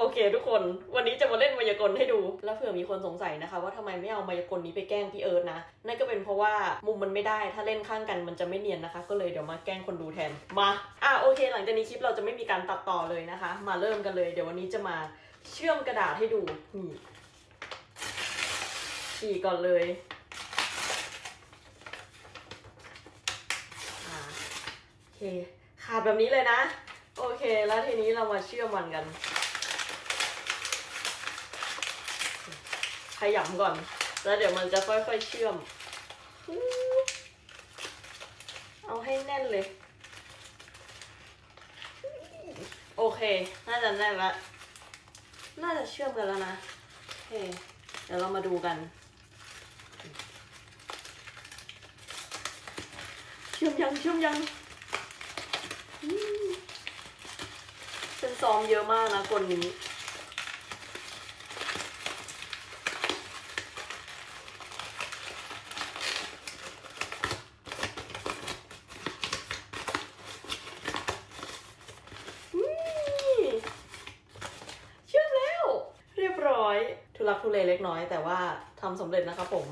โอเค ทุกคน วันนี้จะมาเล่นมายากลให้ดู แล้วเผื่อมีคนสงสัยนะคะ ว่าทำไมไม่เอามายากลนี้ไปแกล้งพี่เอิร์ธนะ นั่นก็เป็นเพราะว่ามุมมันไม่ได้ ถ้าเล่นข้างกันมันจะไม่เนียนนะคะ ก็เลยเดี๋ยวมาแกล้งคนดูแทน มา อะโอเค หลังจากนี้คลิปเราจะไม่มีการตัดต่อเลยนะคะ มาเริ่มกันเลย เดี๋ยววันนี้จะมาเชื่อมกระดาษให้ดูนี่ฉีก่อนเลยโอเค ขาดแบบนี้เลยนะ โอเค แล้วทีนี้เรามาเชื่อมมันกัน ขยำก่อน แล้วเดี๋ยวมันจะค่อยๆเชื่อม เอาให้แน่นเลย โอเค น่าจะแน่นละ น่าจะเชื่อมกันแล้วนะโอเคเดี๋ยวเรามาดูกัน เชื่อมยังเชื่อมยังเป็นซ้อมเยอะมากนะคนนี้เชื่อมแล้ว เร้อย ทุลักทุเลเล็กน้อย แต่ว่าทำสำเร็จนะครับผม